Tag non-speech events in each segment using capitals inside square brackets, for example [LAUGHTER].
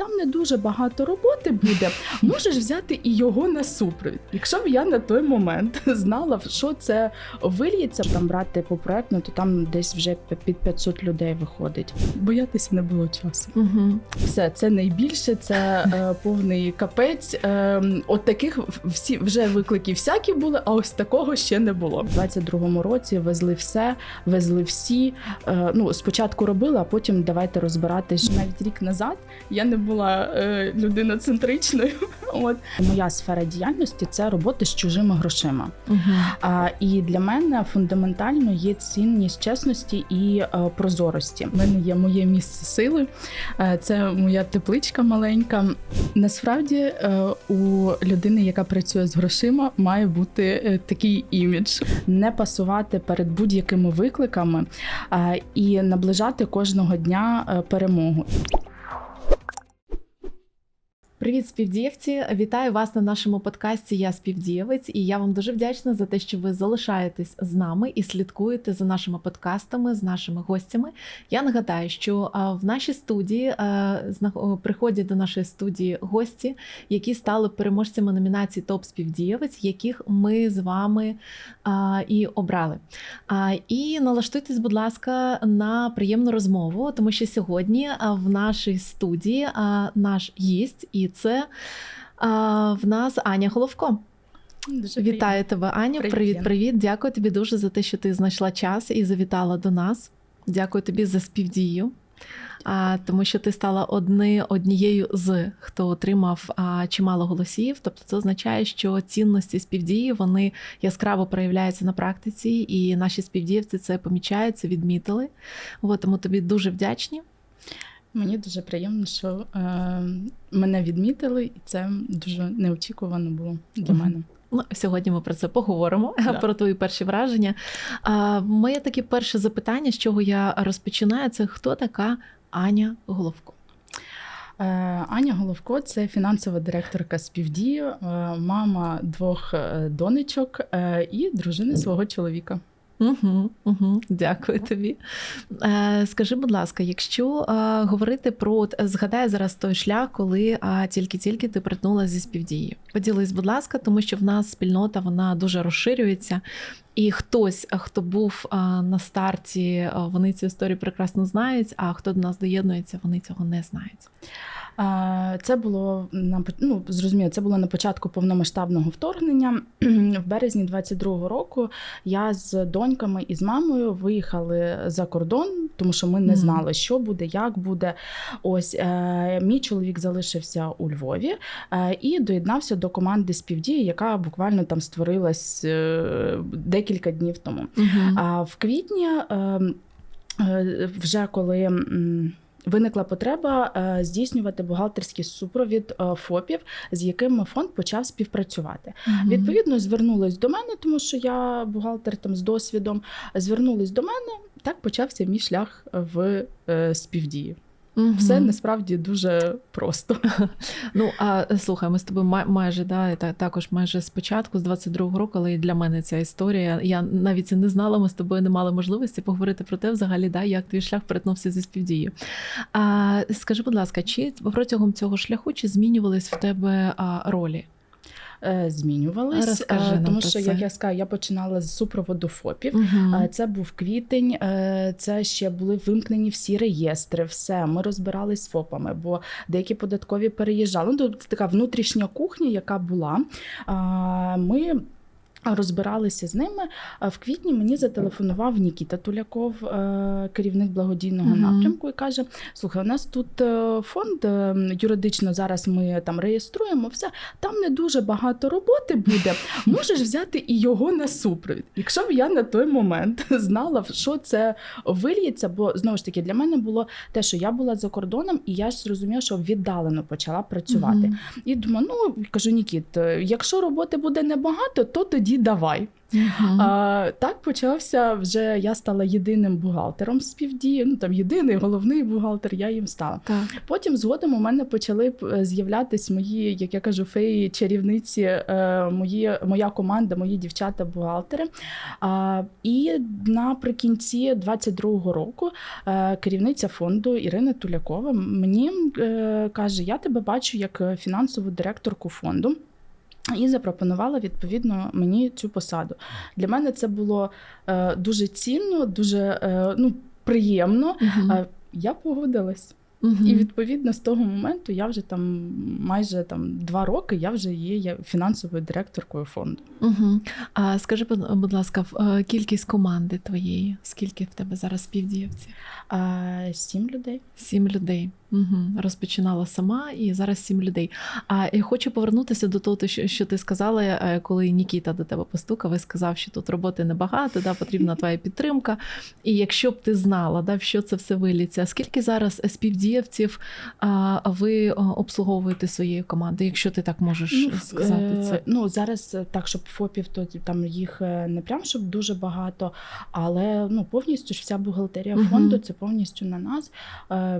там не дуже багато роботи буде. [LAUGHS] Можеш взяти і його на супровід. Якщо б я на той момент [LAUGHS] знала, що це вильється, там брати по проекту, то там десь вже під 500 людей виходить. Боятися не було часу. Угу. Все, це найбільше, це е, повний капець. Е, от таких всі вже виклики всякі були, а ось такого ще не було. У 22-му році везли все, везли всі. Е, ну, спочатку робили, а потім давайте розбиратись. Навіть рік назад я не була е, людиноцентричною. [LAUGHS] От моя сфера діяльності це робота з чужими грошима. Угу. А, і для мене фундаментально є цінність чесності і е, прозорості. У мене є моє місце сили, е, це моя тепличка маленька. Насправді е, у людини, яка працює з грошима, має бути е, такий імідж, не пасувати перед будь-якими викликами е, і наближати кожного дня е, перемогу. Привіт, співдієвці! Вітаю вас на нашому подкасті Я співдієвець, і я вам дуже вдячна за те, що ви залишаєтесь з нами і слідкуєте за нашими подкастами, з нашими гостями. Я нагадаю, що в нашій студії приходять до нашої студії гості, які стали переможцями номінації Топ співдієвець, яких ми з вами і обрали. І налаштуйтесь, будь ласка, на приємну розмову, тому що сьогодні в нашій студії наш гість, і це а, в нас Аня Головко. Дуже Вітаю тебе, Аня. Привіт, привіт, привіт. Дякую тобі дуже за те, що ти знайшла час і завітала до нас. Дякую тобі за співдію. А, тому що ти стала одни, однією з хто отримав а, чимало голосів. Тобто, це означає, що цінності співдії вони яскраво проявляються на практиці, і наші співдіївці це помічають, це відмітили. От, тому тобі дуже вдячні. Мені дуже приємно, що е, мене відмітили, і це дуже неочікувано було для мене. Ну, сьогодні ми про це поговоримо, [LAUGHS] Да. про твої перші враження. А, моє таке перше запитання, з чого я розпочинаю, це хто така Аня Головко? Е, Аня Головко це фінансова директорка співдії, е, мама двох е, донечок е, і дружини свого чоловіка. Угу, угу, дякую тобі. Е, скажи, будь ласка, якщо е, говорити про згадай зараз той шлях, коли е, тільки-тільки ти притнула зі співдії. Поділись, будь ласка, тому що в нас спільнота вона дуже розширюється, і хтось, хто був е, на старті, вони цю історію прекрасно знають. А хто до нас доєднується, вони цього не знають. Це було на ну, зрозуміло, це було на початку повномасштабного вторгнення. [CLEARS THROAT] В березні 22-го року я з доньками і з мамою виїхали за кордон, тому що ми не знали, що буде, як буде. Ось е, мій чоловік залишився у Львові е, і доєднався до команди співдії, яка буквально там створилась е, декілька днів тому. А в квітні е, е, вже коли. Виникла потреба е, здійснювати бухгалтерський супровід е, ФОПів, з якими фонд почав співпрацювати. Мгм. Відповідно, звернулись до мене, тому що я бухгалтер там з досвідом. Звернулись до мене. Так почався мій шлях в е, співдії. Мгм. Все насправді дуже просто. [LAUGHS] Ну а слухай, ми з тобою май- майже да, та також майже спочатку, з 22-го року, але і для мене ця історія. Я навіть це не знала, ми з тобою не мали можливості поговорити про те, взагалі, да, як твій шлях перетнувся зі співдією. А скажи, будь ласка, чи протягом цього шляху чи змінювались в тебе а, ролі? Е, Змінювались, Розкажи е, нам тому про що, це. як я сказала, я починала з супроводу ФОПів. Угу. Це був квітень, це ще були вимкнені всі реєстри. Все, ми розбирались з ФОПами, бо деякі податкові переїжджали. Ну, тобто така внутрішня кухня, яка була. Ми розбиралися з ними. В квітні мені зателефонував Нікіта Туляков, е, керівник благодійного Мгм. напрямку, і каже: Слухай, у нас тут е, фонд е, юридично зараз ми там реєструємо все. Там не дуже багато роботи буде. [LAUGHS] Можеш взяти і його на супровід. Якщо б я на той момент [LAUGHS] знала, що це вильється, бо знову ж таки для мене було те, що я була за кордоном, і я ж зрозуміла, що віддалено почала працювати. Мгм. І думаю, ну кажу, Нікіт, якщо роботи буде небагато, то тоді тоді давай. Мгм. А, так почався вже. Я стала єдиним бухгалтером з півдії. Ну там єдиний головний бухгалтер. Я їм стала. Так. Потім згодом у мене почали е, з'являтись мої, як я кажу, феї чарівниці, е, мої, моя команда, мої дівчата-бухгалтери. А, і наприкінці 22-го року е, керівниця фонду Ірина Тулякова мені каже: Я тебе бачу як фінансову директорку фонду. І запропонувала відповідно мені цю посаду. Для мене це було е, дуже цінно, дуже е, ну, приємно. Угу. Я погодилась. Мгм. І відповідно з того моменту я вже там майже там два роки я вже є я фінансовою директоркою фонду. Угу. А скажи, будь ласка, е, кількість команди твоєї? Скільки в тебе зараз співдіївців? А, сім людей. Сім людей. Угу. Розпочинала сама і зараз сім людей. А я хочу повернутися до того, що, що ти сказала, е, коли Нікіта до тебе постукав і сказав, що тут роботи небагато, да, потрібна твоя підтримка. І якщо б ти знала, да, в що це все виліться, скільки зараз співдіївців а, ви обслуговуєте своєю командою, якщо ти так можеш ну, сказати е, це? ну зараз е, так, щоб ФОПів, то там їх е, не прям щоб дуже багато, але ну повністю ж вся бухгалтерія фонду фонду це повністю на нас.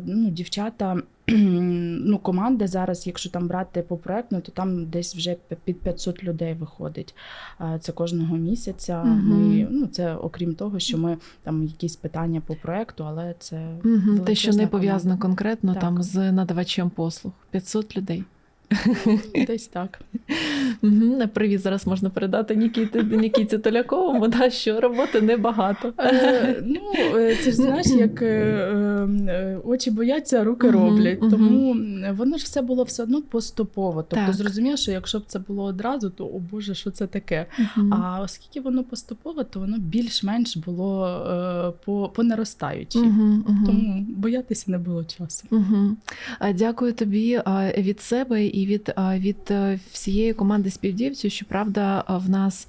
Ну, дівчата. [CLEARS THROAT] Ну, команда зараз, якщо там брати по проекту, то там десь вже під 500 людей виходить. Це кожного місяця. Угу. Ми ну це окрім того, що ми там якісь питання по проекту, але це Угу, те, що не пов'язано конкретно Так. там з надавачем послуг. 500 людей. [LAUGHS] десь так. Угу, привіт, зараз можна передати Нікіті, Нікіті Толяковому, да, що роботи небагато. Е, ну, е, це ж знаєш, як е, очі бояться, руки роблять. Тому воно ж все було все одно поступово. Тобто, Так. зрозуміло, що якщо б це було одразу, то о Боже, що це таке? А оскільки воно поступово, то воно більш-менш було е, по, по мгм. Тому боятися не було часу. Угу. Дякую тобі від себе і від, від е, всієї команди співдівців. Щоправда, а, в нас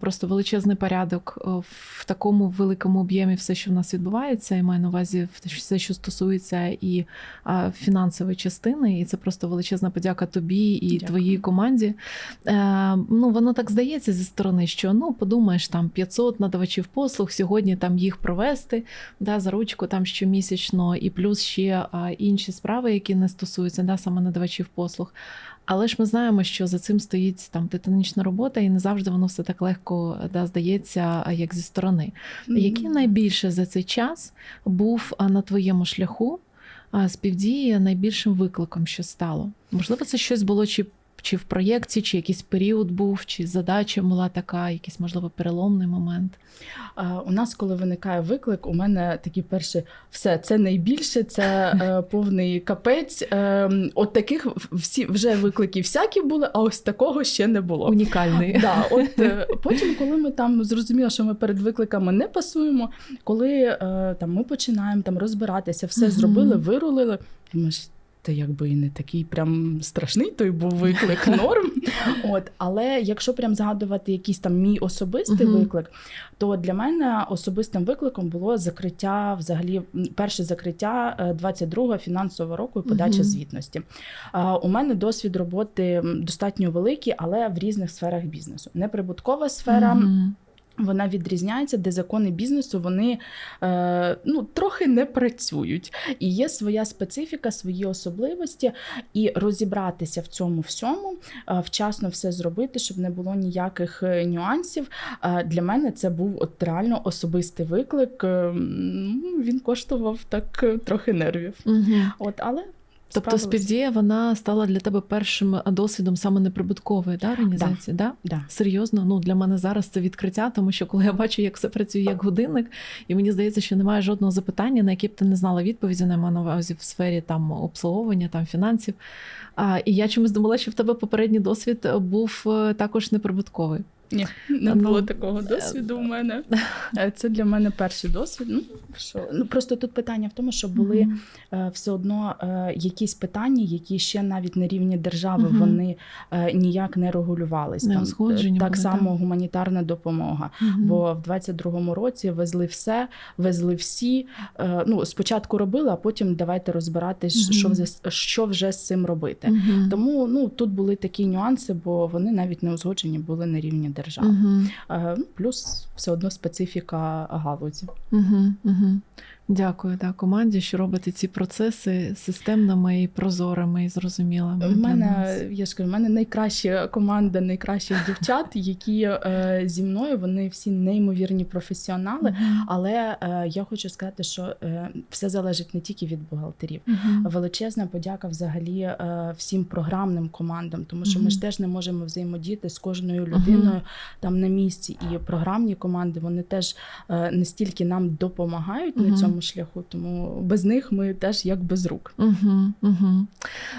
просто величезний порядок в такому великому об'ємі все, що в нас відбувається. Я маю на увазі все, що стосується і фінансової частини, і це просто величезна подяка тобі і Дякую. твоїй команді. Е, ну, воно так здається зі сторони, що ну подумаєш, там 500 надавачів послуг, сьогодні там їх провести да, за ручку там щомісячно, і плюс ще інші справи, які не стосуються да, саме надавачів послуг. Але ж ми знаємо, що за цим стоїть там титанічна робота, і не завжди воно все так легко да, здається, як зі сторони. Який найбільше за цей час був на твоєму шляху співдії найбільшим викликом, що стало? Можливо, це щось було чи, чи в проєкті, чи якийсь період був, чи задача була така, якийсь, можливо, переломний момент. У нас, коли виникає виклик, у мене такі перші все це найбільше, це е, [LAUGHS] повний капець. Е, от таких всі вже викликів всякі були, а ось такого ще не було. Унікальний. Да, от е, [LAUGHS] потім, коли ми там зрозуміли, що ми перед викликами не пасуємо, коли е, там ми починаємо там розбиратися, все зробили, вирулили. Думаєш, та якби і не такий прям страшний той був виклик, [LAUGHS] норм. От, але якщо прям згадувати якийсь там мій особистий виклик, то для мене особистим викликом було закриття, взагалі, перше закриття 22-го фінансового року і подача звітності. А, У мене досвід роботи достатньо великий, але в різних сферах бізнесу. Неприбуткова сфера. Вона відрізняється, де закони бізнесу вони е, ну, трохи не працюють. І є своя специфіка, свої особливості, і розібратися в цьому всьому, е, вчасно все зробити, щоб не було ніяких е, нюансів. Е, для мене це був от реально особистий виклик. Е, він коштував так е, трохи нервів. Мгм. От, але Тобто співдія вона стала для тебе першим досвідом саме неприбуткової да, організації, да. Да. Серйозно, ну для мене зараз це відкриття, тому що коли я бачу, як все працює як годинник, і мені здається, що немає жодного запитання, на яке б ти не знала відповіді, на на увазі в сфері там обслуговування, там фінансів. А, і я чомусь думала, що в тебе попередній досвід був е, також неприбутковий. Ні, не Ну, було такого досвіду у мене. [LAUGHS] Е, Це для мене перший досвід. Ну, що? ну просто тут питання в тому, що були Мгм. е, все одно е, якісь питання, які ще навіть на рівні держави Мгм. вони е, ніяк не регулювались. Не Там, узгоджені е, так були, само так. гуманітарна допомога. Мгм. Бо в 22-му році везли все, везли всі. Е, Ну, спочатку робили, а потім давайте розбиратись, Мгм. що, вже- що вже з цим робити. Мгм. Тому ну тут були такі нюанси, бо вони навіть не узгоджені були на рівні держави. Угу. Е, Плюс все одно специфіка галузі. Угу, угу. Дякую да, команді, що робите ці процеси системними і прозорими і зрозумілими. У мене я ж кажу, в мене найкраща команда найкращих дівчат, які е, зі мною вони всі неймовірні професіонали. Але е, я хочу сказати, що е, все залежить не тільки від бухгалтерів. Величезна подяка взагалі е, всім програмним командам, тому що ми ж теж не можемо взаємодіяти з кожною людиною там на місці. І програмні команди вони теж е, не стільки нам допомагають на цьому шляху, тому без них ми теж як без рук. Угу, угу.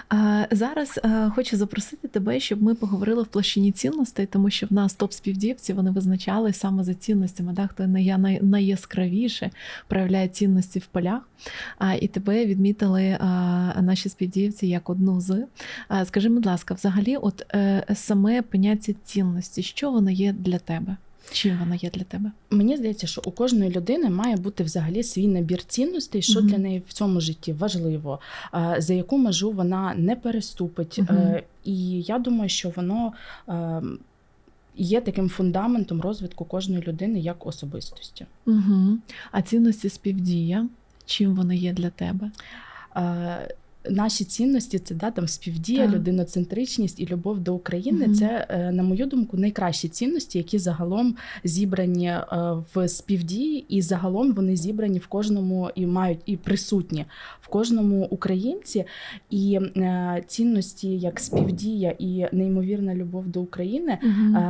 А, зараз а, хочу запросити тебе, щоб ми поговорили в площині цінностей, тому що в нас топ співдівці вони визначали саме за цінностями, да, хто най, най, найяскравіше проявляє цінності в полях. А, і тебе відмітили а, наші співдівці як одну з. А, скажи, будь ласка, взагалі, от е, саме поняття цінності, що воно є для тебе? Чим воно є для тебе? Мені здається, що у кожної людини має бути взагалі свій набір цінностей, що Мгм. для неї в цьому житті важливо, е, за яку межу вона не переступить. Е, І я думаю, що воно е, є таким фундаментом розвитку кожної людини як особистості. Угу. А цінності співдія, чим вони є для тебе? Е, Наші цінності це да, там співдія, Так. людиноцентричність і любов до України. Мгм. Це, е, на мою думку, найкращі цінності, які загалом зібрані е, в співдії, і загалом вони зібрані в кожному і мають і присутні в кожному українці. І е, цінності як співдія і неймовірна любов до України. Угу.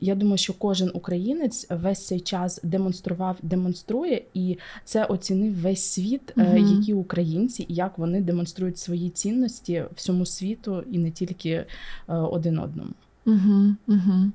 Я думаю, що кожен українець весь цей час демонстрував, демонструє, і це оцінив весь світ, Мгм. які українці і як вони демонструють свої цінності всьому світу і не тільки е, один одному. Угу, угу.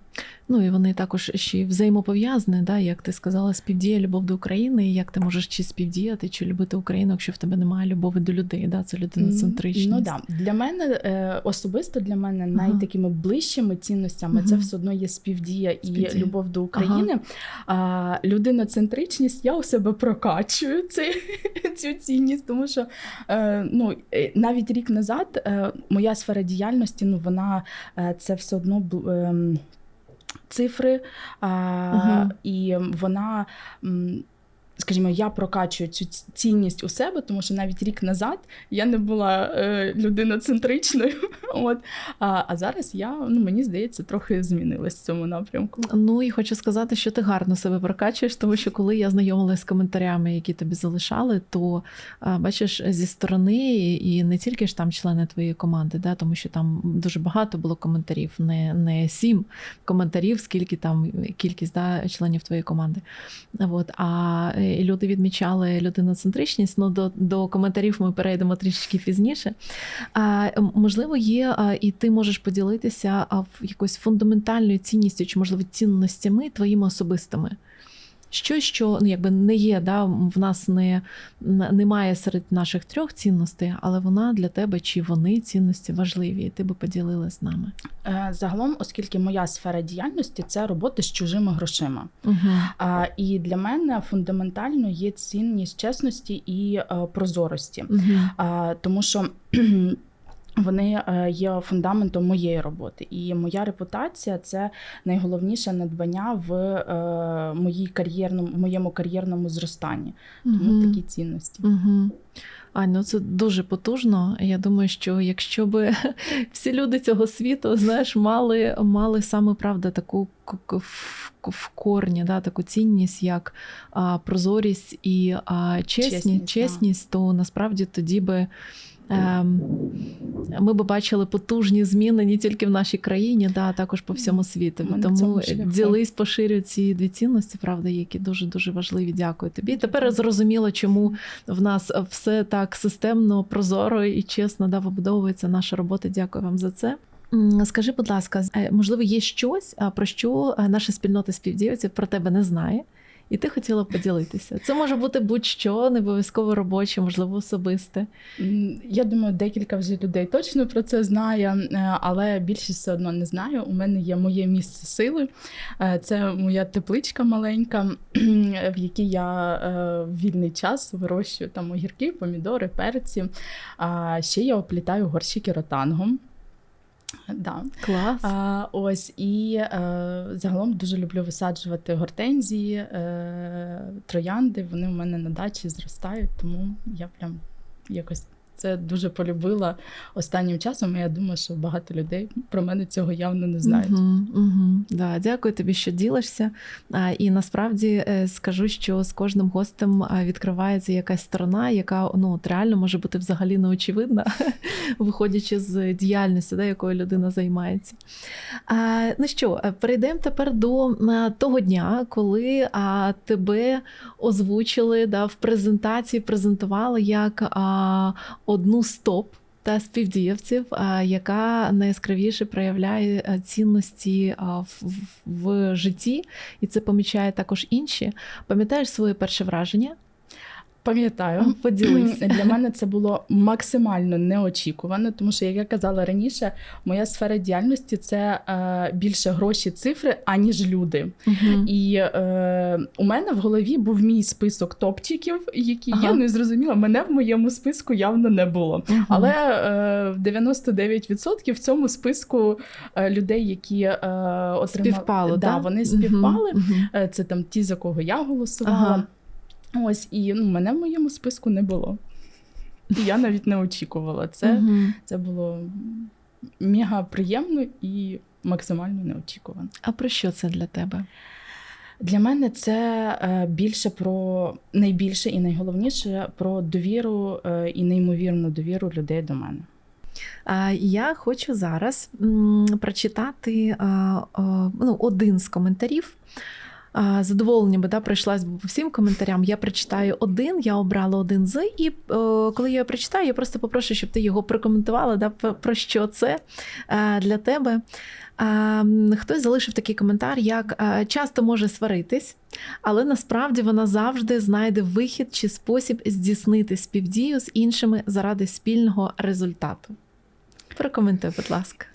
Ну і вони також ще й взаємопов'язані, да, як ти сказала, співдія любов до України, і як ти можеш чи співдіяти, чи любити Україну, якщо в тебе немає любові до людей, да, це людиноцентричність. Ну да для мене е, особисто для мене Ага. найтакими ближчими цінностями це все одно є співдія і Співдія. любов до України. А людиноцентричність я у себе прокачую цей, [LAUGHS] цю цінність, тому що е, ну е, навіть рік назад моя сфера діяльності, ну вона це все одно цифри, а, і вона. Скажімо, я прокачую цю цінність у себе, тому що навіть рік назад я не була е, людиноцентричною. [LAUGHS] От а, а зараз я ну мені здається трохи змінилась в цьому напрямку. Ну і хочу сказати, що ти гарно себе прокачуєш, тому що коли я знайомилася з коментарями, які тобі залишали, то а, бачиш зі сторони, і не тільки ж там члени твоєї команди, да, тому що там дуже багато було коментарів, не, не сім коментарів, скільки там кількість да, членів твоєї команди. От, а е, люди відмічали людиноцентричність. Ну до, до коментарів ми перейдемо трішечки пізніше. А, можливо, є, і ти можеш поділитися якоюсь фундаментальною цінністю, чи можливо цінностями твоїми особистими. Щось, що ну, якби не є, да, в нас не, немає серед наших трьох цінностей, але вона для тебе чи вони цінності важливі, і ти би поділила з нами. Е, Загалом, оскільки моя сфера діяльності це робота з чужими грошима. Угу. А, і для мене фундаментально є цінність чесності і е, прозорості, Угу. а, тому що. Вони е, є фундаментом моєї роботи, і моя репутація це найголовніше надбання в е, моїй кар'єрному, в моєму кар'єрному зростанні. Тому такі цінності. Угу. Ань, ну це дуже потужно. Я думаю, що якщо би [LAUGHS] всі люди цього світу, знаєш, мали, мали саме правда таку в, в корні, да, таку цінність, як а, прозорість і а, чесність, Чесність, чесність, то насправді тоді би. Ем, ми би бачили потужні зміни не тільки в нашій країні, да, а також по всьому світу. Ми Тому ділись, поширюй ці дві цінності, правда, які дуже дуже важливі. Дякую тобі. Тепер зрозуміло, чому в нас все так системно, прозоро і чесно да, вибудовується наша робота. Дякую вам за це. Скажи, будь ласка, е, можливо, є щось, про що е, наша спільнота співдівців про тебе не знає, і ти хотіла поділитися. Це може бути будь-що, не обов'язково робоче, можливо, особисте. Я думаю, декілька вже людей точно про це знає, е, але більшість все одно не знає. У мене є моє місце сили. Е, Це моя тепличка маленька, [CLEARS THROAT] в якій я е, в вільний час вирощую там огірки, помідори, перці. А ще я оплітаю горщики ротангом. Да. Клас. А, ось і е, загалом дуже люблю висаджувати гортензії, е, троянди. Вони в мене на дачі зростають, тому я прям якось це дуже полюбила останнім часом. І я думаю, що багато людей про мене цього явно не знають. Угу, угу. Да, дякую тобі, що ділишся. І насправді е, скажу, що з кожним гостем відкривається якась сторона, яка ну от реально може бути взагалі неочевидна, [LAUGHS] виходячи з діяльності, да, якою людина займається. А, Ну що, е, перейдемо тепер до а, того дня, коли а, тебе озвучили да, в презентації, презентували як а, одну з топ та співдіявців, яка найяскравіше проявляє цінності в, в- в житті, і це помічає також інші. Пам'ятаєш своє перше враження? Пам'ятаю. Поділися. Для мене це було максимально неочікувано, тому що, як я казала раніше, моя сфера діяльності це е, більше гроші, цифри, аніж люди. Мгм. І е, у мене в голові був мій список топчиків, які Ага. я не зрозуміла. Мене в моєму списку явно не було. Мгм. Але е, в 99% в цьому списку е, людей, які е, отримали, співпало, да, вони співпали. Е, Це там ті, за кого я голосувала. Ага. Ось і ну, мене в моєму списку не було. І я навіть не очікувала. Це, Мгм. це було мега приємно і максимально неочікувано. А про що це для тебе? Для мене це е, більше про найбільше і найголовніше про довіру е, і неймовірну довіру людей до мене. Я хочу зараз прочитати ну, один з коментарів. А, З задоволенням би да, пройшлась би по всім коментарям. Я прочитаю один, я обрала один з, і коли я прочитаю, я просто попрошу, щоб ти його прокоментувала, да, про- що це е, для тебе. Хтось залишив такий коментар, як е, часто може сваритись, але насправді вона завжди знайде вихід чи спосіб здійснити співдію з іншими заради спільного результату. Прокоментуй, будь ласка.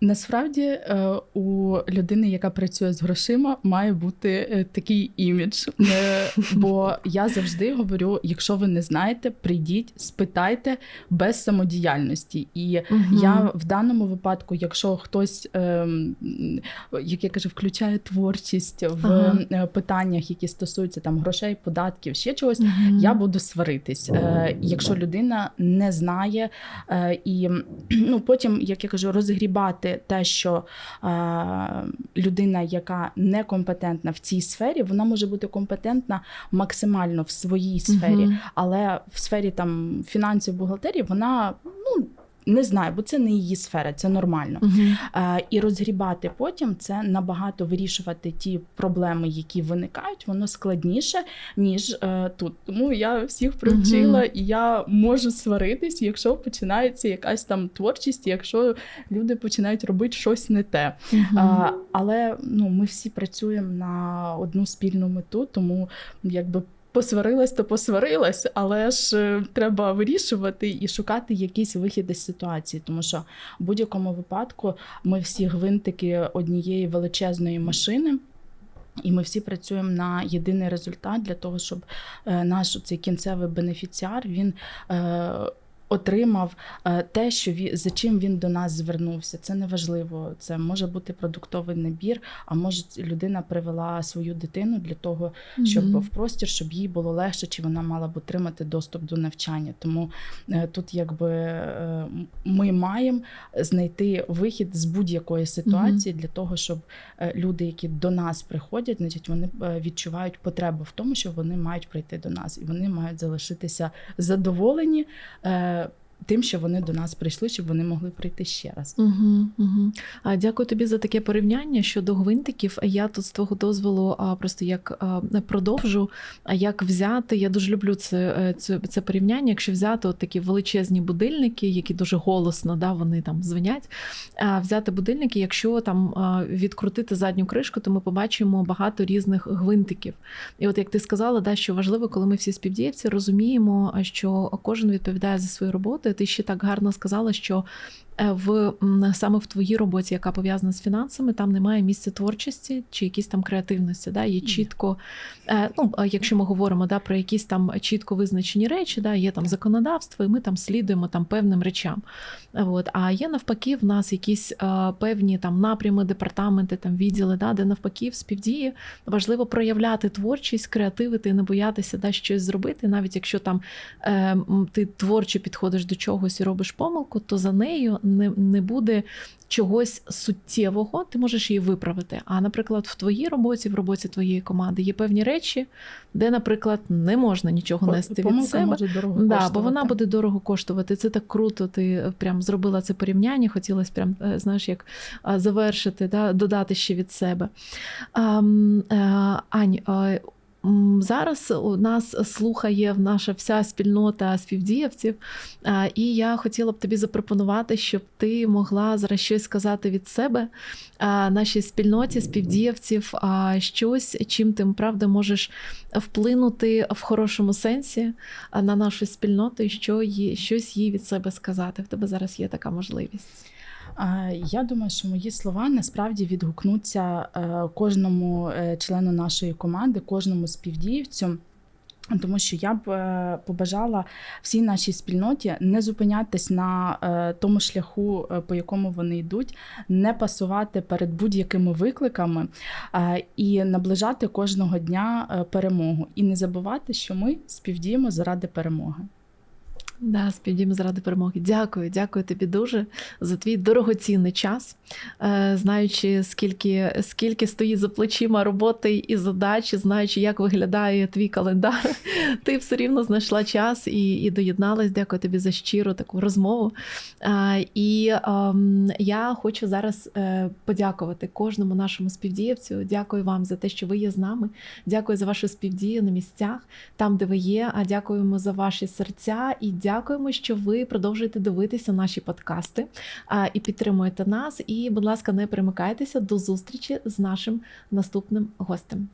Насправді е, у людини, яка працює з грошима, має бути е, такий імідж. Е, Бо я завжди говорю: якщо ви не знаєте, прийдіть, спитайте без самодіяльності. І Я в даному випадку, якщо хтось, ем, як я кажу, включає творчість в Ага. питаннях, які стосуються там грошей, податків, ще чогось, Мгм. я буду сваритись. Якщо людина не знає, і ну, потім, як я кажу, розгрібати те, що е, людина, яка некомпетентна в цій сфері, вона може бути компетентна максимально в своїй сфері, угу. але в сфері там фінансів, бухгалтерії вона ну. Не знаю, бо це не її сфера, це нормально. Мгм. Е, і розгрібати потім це набагато вирішувати ті проблеми, які виникають, воно складніше, ніж е, тут. Тому я всіх привчила, Мгм. і я можу сваритись, якщо починається якась там творчість, якщо люди починають робити щось не те. Мгм. А, але ну, ми всі працюємо на одну спільну мету, тому якби. Посварилась, то посварилась, але ж е, треба вирішувати і шукати якийсь вихід із ситуації, тому що в будь-якому випадку ми всі гвинтики однієї величезної машини. І ми всі працюємо на єдиний результат для того, щоб е, наш цей кінцевий бенефіціар він е, отримав е, те, що він, за чим він до нас звернувся. Це не важливо. Це може бути продуктовий набір, а може людина привела свою дитину для того, щоб Мгм. в простір, щоб їй було легше, чи вона мала б отримати доступ до навчання. Тому е, тут, якби е, ми маємо знайти вихід з будь-якої ситуації для того, щоб люди, які до нас приходять, значить вони відчувають потребу в тому, що вони мають прийти до нас, і вони мають залишитися задоволені. Тим, що вони до нас прийшли, щоб вони могли прийти ще раз. Угу, угу. А дякую тобі за таке порівняння щодо гвинтиків. Я тут з твого дозволу а, просто як а, продовжу. А як взяти? Я дуже люблю це, е, це, це порівняння. Якщо взяти от такі величезні будильники, які дуже голосно да, вони там дзвонять. А взяти будильники, якщо там відкрутити задню кришку, то ми побачимо багато різних гвинтиків. І от як ти сказала, да, що важливо, коли ми всі співдієвці розуміємо, що кожен відповідає за свою роботу. Спільноти. Ти ще так гарно сказала, що е, в саме в твоїй роботі, яка пов'язана з фінансами, там немає місця творчості чи якісь там креативності. Да? Є чітко, е, ну якщо ми говоримо да, про якісь там чітко визначені речі, да, є там законодавство, і ми там слідуємо там певним речам. От. А є навпаки, в нас якісь е, певні там напрями, департаменти, там відділи, да, де навпаки в співдії важливо проявляти творчість, креативити, не боятися да, щось зробити, навіть якщо там е, ти творчо підходиш до чогось і робиш помилку, то за нею не, не буде чогось суттєвого, ти можеш її виправити. А, наприклад, в твоїй роботі, в роботі твоєї команди є певні речі, де, наприклад, не можна нічого нести від себе. може дорого Да, коштувати. бо вона буде дорого коштувати. Це так круто. Ти е, прям зробила це порівняння. Хотілося прям, е, знаєш, як завершити, да, додати ще від себе. А, е, Ань, е, зараз у нас слухає наша вся спільнота співдіявців, і я хотіла б тобі запропонувати, щоб ти могла зараз щось сказати від себе нашій спільноті співдіявців, щось, чим ти правда можеш вплинути в хорошому сенсі на нашу спільноту і що їй, щось їй від себе сказати. В тебе зараз є така можливість. Я думаю, що мої слова насправді відгукнуться е, кожному е, члену нашої команди, кожному співдіївцю. Тому що я б е, побажала всій нашій спільноті не зупинятись на тому шляху, по якому вони йдуть, не пасувати перед будь-якими викликами і наближати кожного дня перемогу. І не забувати, що ми співдіємо заради перемоги. Да, співдіємо заради перемоги. Дякую, дякую тобі дуже за твій дорогоцінний час. Е, Знаючи, скільки, скільки стоїть за плечима роботи і задачі, знаючи, як виглядає твій календар, [LAUGHS] ти все рівно знайшла час і, і доєдналась. Дякую тобі за щиру таку розмову. Е, І ем, я хочу зараз е, подякувати кожному нашому співдіявцю. Дякую вам за те, що ви є з нами. Дякую за вашу співдію на місцях, там, де ви є. А дякуємо за ваші серця і дякуємо, що ви продовжуєте дивитися наші подкасти і підтримуєте нас. І, будь ласка, не перемикайтеся до зустрічі з нашим наступним гостем.